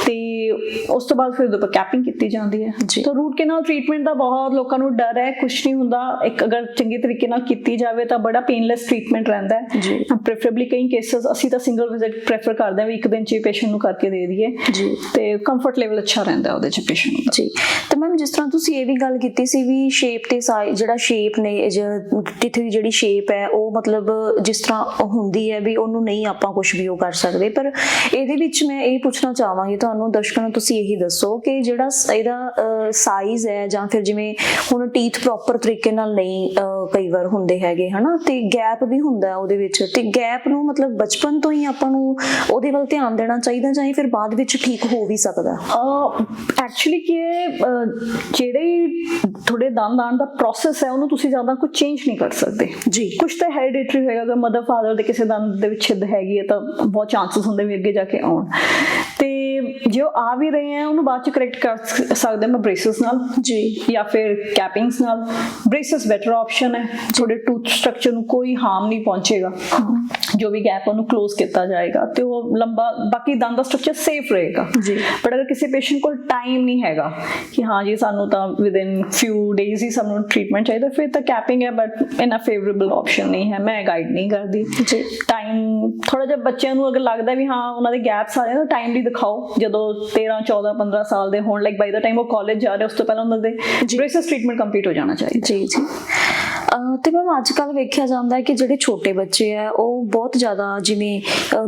ਤੇ ਉਸ ਤੋਂ ਬਾਅਦ ਫਿਰ ਉਹਦੇ ਕੈਪਿੰਗ ਕੀਤੀ ਜਾਂਦੀ ਹੈ। ਜੀ। ਤਾਂ ਰੂਟ ਕੈਨਾਲ ਟ੍ਰੀਟਮੈਂਟ ਦਾ ਬਹੁਤ ਲੋਕਾਂ ਨੂੰ ਡਰ ਹੈ ਕੁਝ ਨਹੀਂ ਹੁੰਦਾ। ਇੱਕ ਅਗਰ ਚੰਗੇ ਤਰੀਕੇ ਨਾਲ ਕੀਤੀ ਜਾਵੇ ਤਾਂ ਬੜਾ ਪੇਨਲੈਸ ਟ੍ਰੀਟਮੈਂਟ ਰਹਿੰਦਾ ਹੈ। ਜੀ। ਪ੍ਰੈਫਰੇਬਲੀ ਕਈ ਕੇਸਸ ਅਸੀਂ ਤਾਂ ਸਿੰਗਲ ਵਿਜ਼ਿਟ ਪ੍ਰੈਫਰ ਕਰਦੇ ਹਾਂ ਵੀ ਇੱਕ ਦਿਨ ਚ ਹੀ ਪੇਸ਼ੈਂਟ ਨੂੰ ਕਰਕੇ ਦੇ ਦਈਏ। ਜੀ। ਤੇ ਕੰਫਰਟ ਲੈਵਲ ਅੱਛਾ ਰਹਿੰਦਾ ਹੈ ਉਹਦੇ ਚ ਪੇਸ਼ੈਂਟ ਦਾ ਜੀ। ਤੇ ਮੈਮ ਜਿਸ ਤਰ੍ਹਾਂ ਤੁਸੀਂ ਇਹ ਵੀ ਗੱਲ ਕੀਤੀ ਸੀ ਵੀ ਸ਼ੇਪ ਤੇ ਸਾਈਜ਼ ਜਿਹੜਾ ਸ਼ੇਪ ਨੇ ਜਿੱਥੇ ਦੀ ਜਿਹੜੀ ਸ਼ੇਪ ਹੈ ਉਹ ਮਤਲਬ ਜਿਸ ਤਰ੍ਹਾਂ ਹੁੰਦੀ ਹੈ ਵੀ ਉਹਨੂੰ ਨਹੀਂ ਆਪਾਂ ਕੁਝ ਵੀ ਉਹ ਕਰ ਸਕਦੇ। ਪਰ ਇਹਦੇ ਵਿੱਚ ਮੈਂ ਇਹ ਪੁੱਛਣਾ ਚਾਹਾਂਗੀ ਤੁਹਾਨੂੰ ਦਰਸ਼ਕਾਂ ਨੂੰ ਤੁਸੀਂ ਇਹੀ ਦੱਸੋ ਕਿ ਜਿਹੜਾ ਇਹਦਾ ਸਾਈਜ਼ ਹੈ ਜਾਂ ਫਿਰ ਜਿਵੇਂ ਹੁਣ ਟੀਥ ਪ੍ਰੋਪਰ ਤਰੀਕੇ ਨਾਲ ਨਹੀਂ ਕਈ ਵਾਰ ਹੁੰਦੇ ਹੈਗੇ ਹਨਾ? ਤੇ ਗੈਪ ਵੀ ਹੁੰਦਾ ਉਹਦੇ ਵਿੱਚ। ਤੇ ਗੈਪ ਨੂੰ ਮਤਲਬ ਬਚਪਨ ਤੋਂ ਹੀ ਆਪਾਂ ਨੂੰ ਉਹਦੇ ਵੱਲ ਧਿਆਨ ਦੇਣਾ ਚਾਹੀਦਾ ਜਾਂ ਫਿਰ ਬਾਅਦ ਵਿੱਚ ਠੀਕ ਹੋ ਵੀ ਸਕਦਾ? ਐਕਚੁਅਲੀ ਕੀ ਜਿਹੜੇ ਤੁਹਾਡੇ ਦੰਦ ਆਉਣ ਦਾ ਪ੍ਰੋਸੈਸ ਹੈ ਉਹਨੂੰ ਤੁਸੀਂ ਜ਼ਿਆਦਾ ਕੁਝ ਚੇਂਜ ਨਹੀਂ ਕਰ ਸਕਦੇ। ਜੀ। ਕੁਝ ਤਾਂ ਹੈਰੀਡਿਟਰੀ ਹੋਏਗਾ ਅਗਰ ਮਦਰ ਫਾਦਰ ਦੇ ਕਿਸੇ ਦੰਦ ਦੇ ਵਿੱਚ ਛਿੱਦ ਹੈਗੀ ਹੈ ਤਾਂ ਬਹੁਤ ਚਾਂਸਸ ਹੁੰਦੇ ਵੀ ਅੱਗੇ ਜਾ ਕੇ ਆਉਣ। ਤੇ ਜੇ ਆ ਵੀ ਰਹੇ ਆ ਉਹਨੂੰ ਬਾਅਦ ਚ ਕਰੈਕਟ ਕਰ ਸ- ਸਕਦੇ ਮੈਂ ਬ੍ਰੇਸਸ ਨਾਲ ਜੀ। ਜਾਂ ਫਿਰ ਕੈਪਿੰਗਸ ਨਾਲ। ਬ੍ਰੇਸਸ ਬੈਟਰ ਆਪਸ਼ਨ ਹੈ। ਤੁਹਾਡੇ ਟੂਥ ਸਟਰਕਚਰ ਨੂੰ ਕੋਈ ਹਾਰਮ ਨਹੀਂ ਪਹੁੰਚੇਗਾ। ਜੋ ਵੀ ਗੈਪ ਉਹਨੂੰ ক্লোਜ਼ ਕੀਤਾ ਜਾਏਗਾ ਤੇ ਉਹ ਲੰਬਾ ਬਾਕੀ ਦੰਦ ਦਾ ਸਟਰਕਚਰ ਸੇਫ ਰਹੇਗਾ। ਜੀ। ਬਟ ਅਗਰ ਕਿਸੇ ਪੇਸ਼ੈਂਟ ਕੋਲ ਟਾਈਮ ਨਹੀਂ ਹੈਗਾ ਕਿ ਹਾਂ ਜੀ ਸਾਨੂੰ ਤਾਂ ਵਿਦ ਇਨ ਫਿਊ ਡੇਜ਼ ਹੀ ਸਾਨੂੰ ਟ੍ਰੀਟਮੈਂਟ ਚਾਹੀਦਾ ਫਿਰ ਤਾਂ ਕੈਪਿੰਗ ਹੈ ਬਟ ਇਨਾ ਫੇਵਰੇਬਲ ਆਪਸ਼ਨ ਨਹੀਂ ਹੈ। ਮੈਂ ਗਾਈਡ ਨਹੀਂ ਕਰਦੀ। ਜੀ। ਟਾਈਮ ਥੋੜਾ ਜਿਹਾ ਬੱਚਿਆਂ ਨੂੰ ਅਗਰ ਲੱਗਦਾ ਵੀ ਹਾਂ ਉਹਨਾਂ ਦੇ ਗੈਪਸ ਆ ਰਹੇ ਤਾਂ ਟਾਈਮਲੀ ਦਿਖਾਓ। ਜਦੋਂ 13 14 15 ਸਾਲ ਦੇ ਹੋਣ ਲਾਈਕ ਬਾਈ ਦਾ ਟਾਈਮ ਉਹ ਕਾਲਜ ਜਾ ਰਹੇ ਉਸ ਤੋਂ ਪਹਿਲਾਂ ਉਹਨਾਂ ਦੇ ਬ੍ਰੇਸਸ ਟ੍ਰੀਟਮੈਂਟ ਕੰਪਲੀਟ ਹੋ ਜਾਣਾ ਚਾਹੀਦਾ। ਜੀ ਜੀ। ਤੇ ਮੈਮ ਅੱਜ ਕੱਲ ਵੇਖਿਆ ਜਾਂਦਾ ਹੈ ਕਿ ਜਿਹੜੇ ਛੋਟੇ ਬੱਚੇ ਆ ਉਹ ਬਹੁਤ ਜ਼ਿਆਦਾ ਜਿਵੇਂ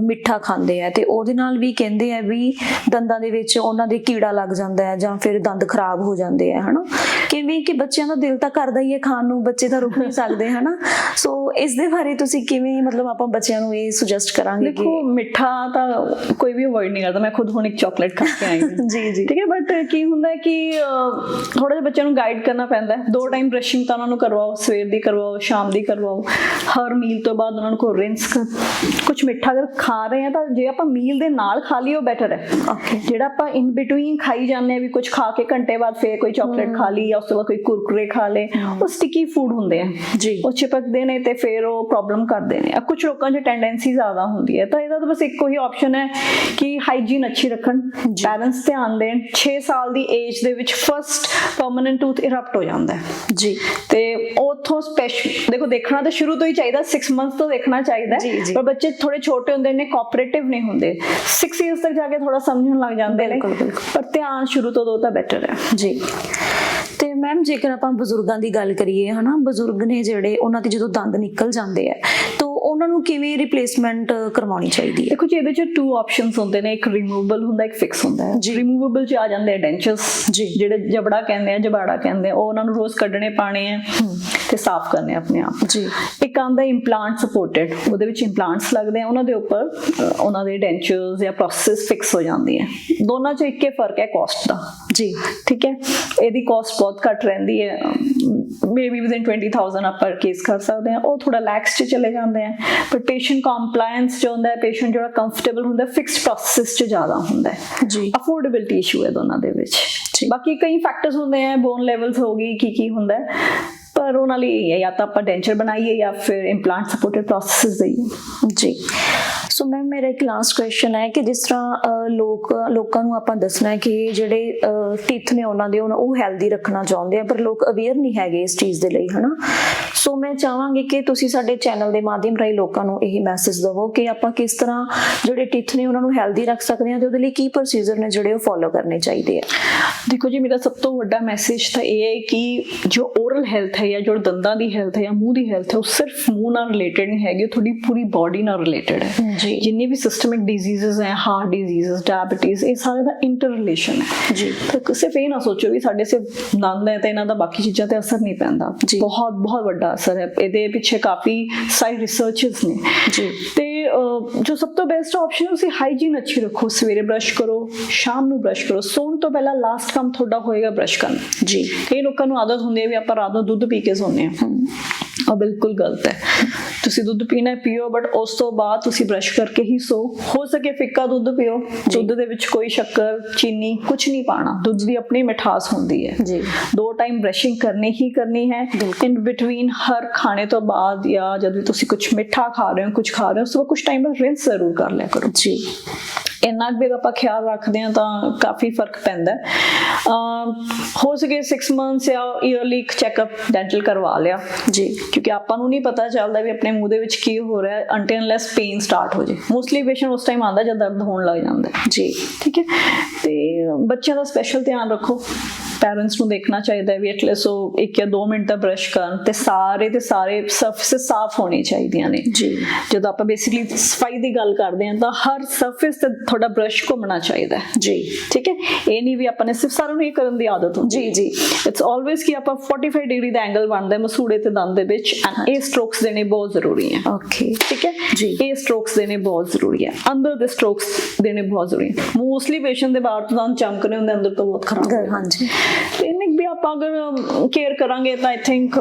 ਮਿੱਠਾ ਖਾਂਦੇ ਆ ਤੇ ਉਹਦੇ ਨਾਲ ਵੀ ਕਹਿੰਦੇ ਆ ਵੀ ਦੰਦਾਂ ਦੇ ਵਿੱਚ ਉਹਨਾਂ ਦੇ ਕੀੜਾ ਲੱਗ ਜਾਂਦਾ ਹੈ ਜਾਂ ਫਿਰ ਦੰਦ ਖਰਾਬ ਹੋ ਜਾਂਦੇ ਆ ਹਨਾ? ਕਿਵੇਂ ਕਿ ਬੱਚਿਆਂ ਦਾ ਦਿਲ ਤਾਂ ਕਰਦਾ ਹੀ ਹੈ ਖਾਣ ਨੂੰ ਬੱਚੇ ਤਾਂ ਰੁਕ ਨਹੀਂ ਸਕਦੇ ਹਨਾ? ਸੋ ਇਸ ਦੇ ਬਾਰੇ ਤੁਸੀਂ ਕਿਵੇਂ ਮਤਲਬ ਆਪਾਂ ਬੱਚਿਆਂ ਨੂੰ ਇਹ ਸੁਜੈਸਟ ਕਰਾਂਗੇ ਦੇਖੋ ਮਿੱਠਾ ਤਾਂ ਕੋਈ ਵੀ ਅਵੋਇਡ ਨਹੀਂ ਕਰਦਾ ਮੈਂ ਖੁਦ ਹੁਣ ਇੱਕ ਚਾਕਲੇਟ ਖਾ ਕੇ ਆਈ ਹਾਂ। [laughs] ਜੀ ਜੀ। ਠੀਕ ਹੈ ਬਟ ਕੀ ਹੁੰਦਾ ਕਿ ਥੋੜਾ ਜਿਹਾ ਬੱਚਿਆਂ ਨੂੰ ਗਾਈਡ ਕਰਨਾ ਪੈਂਦਾ ਹੈ। ਦੋ ਟਾਈਮ ਬ੍ਰਸ਼ਿੰਗ ਤਾਂ ਉਹਨਾਂ ਨੂੰ ਕਰਵਾਓ ਸਵੇਰ ਦੀ ਕਰਵਾਓ ਸ਼ਾਮ ਦੀ ਕਰਵਾਓ ਹਰ ਮੀਲ ਤੋਂ ਬਾਅਦ ਉਹਨਾਂ ਨੂੰ ਰਿੰਸ ਕਰ ਕੁਝ ਮਿੱਠਾ ਅਗਰ ਖਾ ਰਹੇ ਆ ਤਾਂ ਜੇ ਆਪਾਂ ਮੀਲ ਦੇ ਨਾਲ ਖਾ ਲਈ ਉਹ ਬੈਟਰ ਹੈ। ਜਿਹੜਾ ਆਪਾਂ ਇਨ ਬਿਟਵੀਨ ਖਾਈ ਜਾਂਦੇ ਆ ਵੀ ਕੁਝ ਖਾ ਕੇ ਘੰਟੇ ਬਾਅਦ ਫੇਰ ਕੋਈ ਚਾਕਲੇਟ ਖਾ ਲਈ ਜਾਂ ਉਸ ਤੋਂ ਬਾਅਦ ਕੋਈ ਕੁਰਕੁਰੇ ਖਾ ਲੇ ਉਹ ਸਟਿਕੀ ਫੂਡ ਹੁੰਦੇ ਆ। ਜੀ। ਉਹ ਚਿਪਕਦੇ ਨੇ ਤੇ ਫਿਰ ਉਹ ਪ੍ਰੋਬਲਮ ਕਰਦੇ ਨੇ। ਆ ਕੁਝ ਲੋਕਾਂ 'ਚ ਟੈਂਡੈਂਸੀ ਜ਼ਿਆਦਾ ਹੁੰਦੀ ਹੈ। ਤਾਂ ਇਹਦਾ ਤਾਂ ਬਸ ਇੱਕੋ ਹੀ ਆਪਸ਼ਨ ਹੈ ਕਿ ਹਾਈਜੀਨ ਅੱਛੀ ਰੱਖਣ। ਪੈਰੈਂਟਸ ਧਿਆਨ ਦੇਣ। 6 ਸਾਲ ਦੀ ਏਜ ਦੇ ਵਿੱਚ ਫਰਸਟ ਪਰਮਨੈਂਟ ਟੂਥ ਇਰਪਟ ਹੋ ਜਾਂਦਾ ਹੈ। ਜੀ। ਤੇ ਉਥੋਂ ਸਪੈਸ਼ਲ ਦੇਖੋ ਦੇਖਣਾ ਤਾਂ ਸ਼ੁਰੂ ਤੋਂ ਹੀ ਚਾਹੀਦਾ 6 ਮੰਥਸ ਤੋਂ ਦੇਖਣਾ ਚਾਹੀਦਾ। ਪਰ ਬੱਚੇ ਥੋੜੇ ਛੋਟੇ ਹੁੰਦੇ ਨੇ ਕੋਆਪਰੇਟਿਵ ਨਹੀਂ ਹੁੰਦੇ। 6 ਇਅਰਸ ਤੱਕ ਜਾ ਕੇ ਥੋੜਾ ਸਮਝਣ ਲੱਗ ਜਾਂਦੇ ਨੇ। ਪਰ ਧਿਆਨ ਸ਼ੁਰੂ ਤੋਂ ਦੋ ਤਾਂ ਬੈਟਰ ਹੈ। ਜੀ। ਤੇ ਮੈਮ ਜੇਕਰ ਆਪਾਂ ਬਜ਼ੁਰਗਾਂ ਦੀ ਗੱਲ ਕਰੀਏ ਹਨਾ ਬਜ਼ੁਰਗ ਨੇ ਜਿਹੜੇ ਉਹਨਾਂ ਦੇ ਜਦੋਂ ਦੰਦ ਨਿਕਲ ਜਾਂਦੇ ਆ ਤਾਂ ਉਹਨਾਂ ਨੂੰ ਕਿਵੇਂ ਰਿਪਲੇਸਮੈਂਟ ਕਰਵਾਉਣੀ ਚਾਹੀਦੀ ਹੈ? ਦੇਖੋ ਜੀ ਇਹਦੇ ਚ ਟੂ ਆਪਸ਼ਨਸ ਹੁੰਦੇ ਨੇ ਇੱਕ ਰਿਮੂਵਲ ਹੁੰਦਾ ਇੱਕ ਫਿਕਸ ਹੁੰਦਾ ਹੈ। ਜੀ। ਰਿਮੂਵੇਬਲ ਚ ਆ ਜਾਂਦੇ ਆ ਡੈਂਚਰਸ ਜੀ। ਜਿਹੜੇ ਜਬੜਾ ਕਹਿੰਦੇ ਆ ਜਬਾੜਾ ਕਹਿੰਦੇ ਆ ਉਹ ਉਹਨਾਂ ਨੂੰ ਰੋਜ਼ ਕੱਢਣੇ ਪਾਣੇ ਆ ਤੇ ਸਾਫ਼ ਕਰਨੇ ਆਪਣੇ ਆਪ। ਜੀ। ਇੱਕ ਆਂਦਾ ਇੰਪਲਾਂਟ ਸਪੋਰਟਡ ਉਹਦੇ ਵਿੱਚ ਇੰਪਲਾਂਟਸ ਲੱਗਦੇ ਆ ਉਹਨਾਂ ਦੇ ਉੱਪਰ ਉਹਨਾਂ ਦੇ ਡੈਂਚਰਸ ਜਾਂ ਪ੍ਰੋਸੈਸ ਫਿਕਸ ਹੋ ਜਾਂਦੀ ਹੈ। ਦੋਨਾਂ 'ਚ ਇੱਕੇ ਫ਼ਰਕ ਹੈ ਕਾਸਟ ਦਾ। ਜੀ। ਠੀਕ ਹੈ? ਇਹਦੀ ਕਾਸਟ ਬਹੁਤ ਘੱਟ ਰਹਿੰਦੀ ਹੈ। ਮੇਬੀ ਵਿਦਿਨ 20000 ਆਪਾਂ ਕੇਸ ਕਰ ਸਕਦੇ ਹਾਂ। ਉਹ ਥੋੜਾ ਲੈਕਸ 'ਚ ਚਲੇ ਜਾਂਦੇ ਆ। ਪਰ ਪੇਸ਼ੈਂਟ ਕੰਪਲਾਈਂਸ ਜੋ ਹੁੰਦਾ ਹੈ ਪੇਸ਼ੈਂਟ ਜਿਹੜਾ ਕੰਫਰਟੇਬਲ ਹੁੰਦਾ ਫਿਕਸਡ ਪ੍ਰੋਸੈਸ 'ਚ ਜ਼ਿਆਦਾ ਹੁੰਦਾ ਹੈ। ਜੀ। ਅਫੋਰਡੇਬਿਲਟੀ ਇਸ਼ੂ ਹੈ ਦੋਨਾਂ ਦੇ ਵਿੱਚ। ਬਾਕੀ ਕਈ ਫੈਕਟਰਸ ਹੁੰਦੇ ਆ ਬੋਨ ਲੈਵਲਸ ਹੋ ਗਈ ਕੀ ਕੀ ਹੁੰਦਾ ਹੈ। ਪਰ ਉਹਨਾਂ ਲਈ ਜਾਂ ਤਾਂ ਆਪਾਂ ਡੈਂਚਰ ਬਣਾਈਏ ਜਾਂ ਫਿਰ ਇੰਪਲਾਂਟ ਸਪੋਰਟਡ ਪ੍ਰੋਸੈਸਸ ਦਈਏ ਜੀ। ਸੋ ਮੈਮ ਮੇਰਾ ਇੱਕ ਲਾਸਟ ਕੁਐਸਚਨ ਹੈ ਕਿ ਜਿਸ ਤਰ੍ਹਾਂ ਲੋਕ ਲੋਕਾਂ ਨੂੰ ਆਪਾਂ ਦੱਸਣਾ ਹੈ ਕਿ ਜਿਹੜੇ ਟੀਥ ਨੇ ਉਹਨਾਂ ਦੇ ਉਹ ਹੈਲਦੀ ਰੱਖਣਾ ਚਾਹੁੰਦੇ ਆ ਪਰ ਲੋਕ ਅਵੇਅਰ ਨਹੀਂ ਹੈਗੇ ਇਸ ਚੀਜ਼ ਦੇ ਲਈ ਹਨਾ? ਸੋ ਮੈਂ ਚਾਹਾਂਗੀ ਕਿ ਤੁਸੀਂ ਸਾਡੇ ਚੈਨਲ ਦੇ ਮਾਧਿਅਮ ਰਾਹੀਂ ਲੋਕਾਂ ਨੂੰ ਇਹ ਮੈਸੇਜ ਦਿਵੋ ਕਿ ਆਪਾਂ ਕਿਸ ਤਰ੍ਹਾਂ ਜਿਹੜੇ ਟੀਥ ਨੇ ਉਹਨਾਂ ਨੂੰ ਹੈਲਦੀ ਰੱਖ ਸਕਦੇ ਹਾਂ ਤੇ ਉਹਦੇ ਲਈ ਕੀ ਪ੍ਰੋਸੀਜਰ ਨੇ ਜਿਹੜੇ ਉਹ ਫੋਲੋ ਕਰਨੇ ਚਾਹੀਦੇ ਆ। ਦੇਖੋ ਜੀ ਮੇਰਾ ਸਭ ਤੋਂ ਵੱਡਾ ਮੈਸੇਜ ਤਾਂ ਇਹ ਹੈ ਕਿ ਜੋ ਓਰਲ ਹੈਲਥ ਹੈ ਜਾਂ ਜੋ ਦੰਦਾਂ ਦੀ ਹੈਲਥ ਹੈ ਜਾਂ ਮੂੰਹ ਦੀ ਹੈਲਥ ਹੈ ਉਹ ਸਿਰਫ ਮੂੰਹ ਨਾਲ ਰਿਲੇਟਡ ਨਹੀਂ ਹੈਗੀ ਤੁਹਾਡੀ ਪੂਰੀ ਬਾਡੀ ਨਾਲ ਰਿਲੇਟਡ ਹੈ। ਜੀ। ਜਿੰਨੇ ਵੀ ਸਿਸਟਮਿਕ ਡਿਜ਼ੀਜ਼ਸ ਹੈ ਹਾਰਟ ਡਿਜ਼ੀਜ਼ਸ ਡਾਇਬੀਟੀਜ਼ ਇਹ ਸਾਰੇ ਦਾ ਇੰਟਰ ਰਿਲੇਸ਼ਨ ਹੈ। ਜੀ। ਤਾਂ ਸਿਰਫ ਇਹ ਨਾ ਸੋਚੋ ਵੀ ਸਾਡੇ ਸਿਰਫ ਦੰਦ ਹੈ ਤੇ ਇਹਨਾਂ ਦਾ ਬਾਕੀ ਚੀਜ਼ਾਂ ਤੇ ਅਸਰ ਨਹੀਂ ਪੈਂਦਾ। ਬਹੁਤ ਬਹੁਤ ਵੱਡਾ ਅਸਰ ਹੈ। ਇਹਦੇ ਪਿੱਛੇ ਕਾਫੀ ਸਾਰੀ ਰਿਸਰਚਸ ਨੇ। ਜੀ। ਤੇ ਜੋ ਸਭ ਤੋਂ ਬੈਸਟ ਆਪਸ਼ਨ ਤੁਸੀਂ ਹਾਈਜੀਨ ਅੱਛੀ ਰੱਖੋ। ਸਵੇਰੇ ਬ੍ਰਸ਼ ਕਰੋ ਸ਼ਾਮ ਨੂੰ ਬ੍ਰਸ਼ ਕਰੋ। ਸੌਣ ਤੋਂ ਪਹਿਲਾਂ ਲਾਸਟ ਕੰਮ ਤੁਹਾਡਾ ਹੋਏਗਾ ਬ੍ਰਸ਼ ਕਰਨਾ। ਜੀ। ਕਈ ਲੋਕਾਂ ਨੂੰ ਆਦਤ ਹੁੰਦੀ ਹੈ ਵੀ ਆਪਾਂ ਰਾਤ ਨੂੰ ਦੁੱਧ ਪੀ ਕੇ ਸੌਂਦੇ ਹਾਂ। ਉਹ ਬਿਲਕੁਲ ਗਲਤ ਹੈ। ਤੁਸੀਂ ਦੁੱਧ ਪੀਣਾ ਪੀਓ ਬਟ ਉਸ ਤੋਂ ਬਾਅਦ ਤੁਸੀਂ ਬ੍ਰਸ਼ ਕਰਕੇ ਹੀ ਸੋ। ਹੋ ਸਕੇ ਫਿੱਕਾ ਦੁੱਧ ਪੀਓ। ਦੁੱਧ ਦੇ ਵਿੱਚ ਕੋਈ ਸ਼ੱਕਰ ਚੀਨੀ ਕੁਝ ਨਹੀਂ ਪਾਣਾ ਦੁੱਧ ਦੀ ਆਪਣੀ ਮਿਠਾਸ ਹੁੰਦੀ ਹੈ। ਜੀ। ਦੋ ਟਾਈਮ ਬ੍ਰਸ਼ਿੰਗ ਕਰਨੀ ਹੀ ਕਰਨੀ ਹੈ। ਇਨ ਬਿਟਵੀਨ ਹਰ ਖਾਣੇ ਤੋਂ ਬਾਅਦ ਜਾਂ ਜਦ ਵੀ ਤੁਸੀਂ ਕੁਝ ਮਿੱਠਾ ਖਾ ਰਹੇ ਹੋ ਕੁਝ ਖਾ ਰਹੇ ਹੋ ਉਸ ਵਕਤ ਕੁਝ ਟਾਈਮ ਬਾਅਦ ਰਿੰਸ ਜ਼ਰੂਰ ਕਰ ਲਿਆ ਕਰੋ। ਜੀ। ਇੰਨਾ ਕੁ ਵੀ ਆਪਾਂ ਖਿਆਲ ਰੱਖਦੇ ਹਾਂ ਤਾਂ ਕਾਫੀ ਫ਼ਰਕ ਪੈਂਦਾ ਹੈ। ਸਕੇ 6 ਮੰਥਸ ਜਾਂ ਈਅਰਲੀ ਇੱਕ ਚੈੱਕਅਪ ਡੈਂਟਲ ਕਰਵਾ ਲਿਆ। ਜੀ। ਕਿਉਂਕਿ ਆਪਾਂ ਨੂੰ ਨਹੀਂ ਪਤਾ ਚੱਲਦਾ ਵੀ ਆਪਣੇ ਮੂੰਹ ਦੇ ਵਿੱਚ ਕੀ ਹੋ ਰਿਹਾ ਹੈ ਅੰਟਿਲ ਅਨਲੈਸ ਪੇਨ ਸਟਾਰਟ ਹੋ ਜੇ ਮੋਸਟਲੀ ਪੇਸ਼ੈਂਟ ਉਸ ਟਾਈਮ ਆਉਂਦਾ ਜਦ ਦਰਦ ਹੋਣ ਲੱਗ ਜਾਂਦਾ ਜੀ। ਠੀਕ ਹੈ? ਤੇ ਬੱਚਿਆਂ ਦਾ ਸਪੈਸ਼ਲ ਧਿਆਨ ਰੱਖੋ। ਪੈਰੈਂਟਸ ਨੂੰ ਦੇਖਣਾ ਚਾਹੀਦਾ ਹੈ ਵੀ ਐਟਲੀਸਟ ਉਹ ਇੱਕ ਜਾਂ 2 ਮਿੰਟ ਦਾ ਬ੍ਰਸ਼ ਕਰਨ ਤੇ ਸਾਰੇ ਤੇ ਸਾਰੇ ਸਰਫੇਸ ਸਾਫ਼ ਹੋਣੇ ਚਾਹੀਦੀਆਂ ਨੇ। ਜੀ। ਜਦੋਂ ਆਪਾਂ ਬੇਸਿਕਲੀ ਸਫ਼ਾਈ ਦੀ ਗੱਲ ਕਰਦੇ ਹਾਂ ਤਾਂ ਹਰ ਸਰਫੇਸ ਤੇ ਤੁਹਾਡਾ ਬ੍ਰਸ਼ ਘੁੰਮਣਾ ਚਾਹੀਦਾ ਹੈ। ਜੀ। ਠੀਕ ਹੈ? ਇਹ ਨਹੀਂ ਵੀ ਆਪਾਂ ਨੇ ਸਿਰਫ ਸਾਰਿਆਂ ਨੂੰ ਇਹ ਕਰਨ ਦੀ ਆਦਤ ਹੁੰਦੀ ਜੀ ਜੀ। ਇਟਸ ਆਲਵੇਸ ਕਿ ਆਪਾਂ 45 ਡਿਗਰੀ ਦਾ ਐਂਗਲ ਬਣਦਾ ਮਸੂੜੇ ਤੇ ਦੰਦ ਦੇ ਵਿੱਚ ਐਂਡ ਇਹ ਸਟ੍ਰੋਕਸ ਦੇਣੇ ਬਹੁਤ ਜ਼ਰੂਰੀ ਹੈ। ਓਕੇ ਠੀਕ ਹੈ? ਜੀ। ਇਹ ਸਟ੍ਰੋਕਸ ਦੇਣੇ ਬਹੁਤ ਜ਼ਰੂਰੀ ਹੈ। ਅੰਦਰ ਦੇ ਸਟ੍ਰੋਕਸ ਦੇਣੇ ਬਹੁਤ ਜ਼ਰੂਰੀ ਹੈ। ਮੋਸਟਲੀ ਪੇਸ਼ੈਂਟ ਦੇ ਬਾਹਰ ਤੋਂ ਦੰਦ ਚਮਕ ਰਹੇ ਹੁੰਦੇ ਅੰਦਰ ਤੋਂ ਬਹੁਤ ਖਰਾਬ। ਹਾਂਜੀ। ਇਹਨੇ ਵੀ ਆਪਾਂ ਅਗਰ ਕੇਅਰ ਕਰਾਂਗੇ ਤਾਂ I think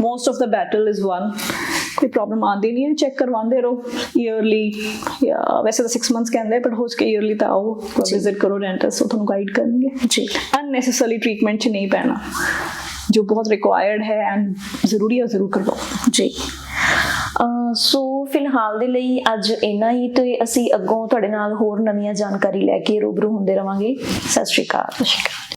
most of the battle is won ਕੋਈ ਪ੍ਰੋਬਲਮ ਆਉਂਦੀ ਨਹੀਂ ਹੈ ਚੈੱਕ ਕਰਵਾਉਂਦੇ ਰਹੋ ਈਅਰਲੀ ਜਾਂ ਵੈਸੇ ਤਾਂ 6 ਮੰਥਸ ਕਹਿੰਦੇ ਪਰ ਹੋ ਸਕੇ ਈਅਰਲੀ ਤਾਂ ਆਓ। ਵਿਜ਼ਿਟ ਕਰੋ ਡੈਂਟਿਸਟ ਉਹ ਤੁਹਾਨੂੰ ਗਾਈਡ ਕਰਨਗੇ। ਜੀ। ਅਨਨੈਸੈਸਰੀ ਟ੍ਰੀਟਮੈਂਟ 'ਚ ਨਹੀਂ ਪੈਣਾ। ਜੋ ਬਹੁਤ ਰਿਕੁਆਇਰਡ ਹੈ ਐਂਡ ਜ਼ਰੂਰੀ ਹੈ ਜ਼ਰੂਰ ਕਰਵਾਓ। ਜੀ। ਸੋ ਫਿਲਹਾਲ ਦੇ ਲਈ ਅੱਜ ਇੰਨਾ ਹੀ ਤੇ ਅਸੀਂ ਅੱਗੋਂ ਤੁਹਾਡੇ ਨਾਲ ਹੋਰ ਨਵੀਆਂ ਜਾਣਕਾਰੀ ਲੈ ਕੇ ਰੂਬਰੂ ਹੁੰਦੇ ਰਵਾਂਗੇ। ਸਤਿ ਸ਼੍ਰੀ ਅਕਾਲ। ਸਤਿ ਸ਼੍ਰੀ ਅਕਾਲ।